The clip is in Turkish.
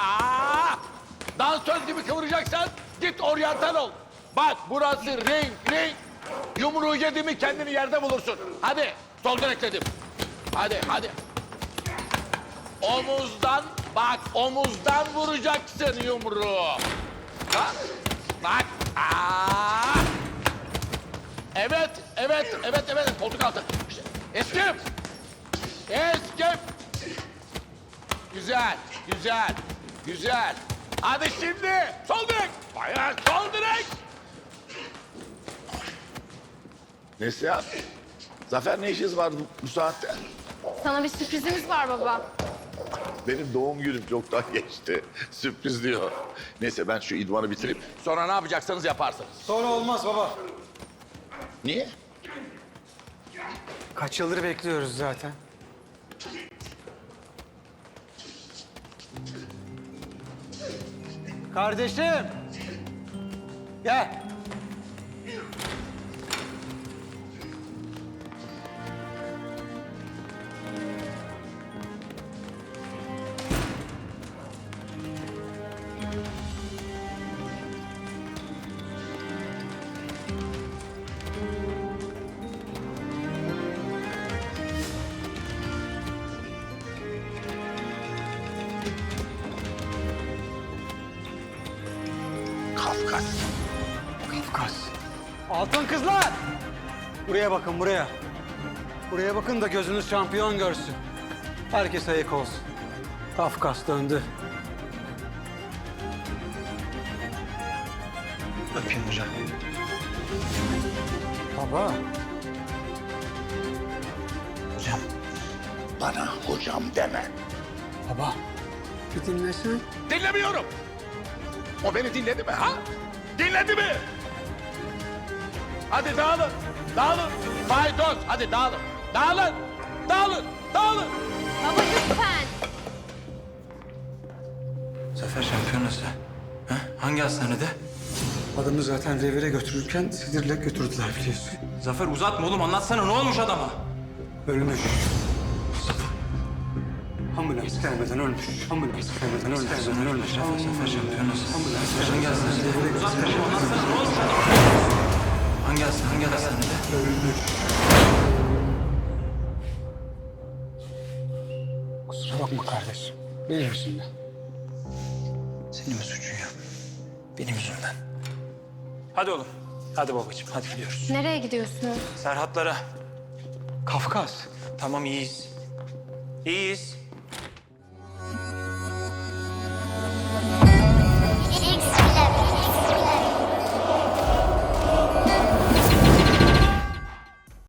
Aa! Dansöz gibi kıvıracaksan git oryantal ol. Bak burası ring ring. Yumruğu yedi mi kendini yerde bulursun. Hadi sol direk dedim. Hadi hadi. Omuzdan bak omuzdan vuracaksın yumruğu. Bak bak. Aa! Evet evet evet evet koltuk altı. İşte, eskim. Eskim. Güzel, güzel, güzel. Hadi şimdi sol direk. Bayağı sol direk. Neslihan, Zafer ne işiniz var bu, bu saatte? Sana bir sürprizimiz var baba. Benim doğum günüm çoktan geçti. Sürpriz diyor. Neyse ben şu idmanı bitireyim. Sonra ne yapacaksanız yaparsınız. Sonra olmaz baba. Niye? Kaç yıldır bekliyoruz zaten. Kardeşim. Gel. Kafkas. Kafkas. Altın kızlar. Buraya bakın buraya. Buraya bakın da gözünüz şampiyon görsün. Herkes ayık olsun. Kafkas döndü. Öpeyim hocam. Baba. Hocam. Bana hocam deme. Baba. Bir dinlesen. Dinlemiyorum. O beni dinledi mi ha? Dinledi mi? Hadi dağılın, dağılın. Faydos, hadi dağılın. Dağılın, dağılın, dağılın. Baba lütfen. Zafer şampiyonası. Ha? Hangi hastanede? Adamı zaten revire götürürken sinirle götürdüler biliyorsun. Zafer uzatma oğlum anlatsana ne olmuş adama? Ölmüş. Ambulans gelmeden ölmüş. Ambulans gelmeden ölmüş. Gelmeden ölmüş. Ambulans olmuş adama? Hangi hastane? Hangi hastanede? ölmüş. Kusura bakma kardeşim. Benim yüzümden. Senin mi suçun ya? Benim yüzümden. Hadi oğlum. Hadi babacığım hadi gidiyoruz. Nereye gidiyorsunuz? Serhatlara. Kafkas. Tamam iyiyiz. İyiyiz.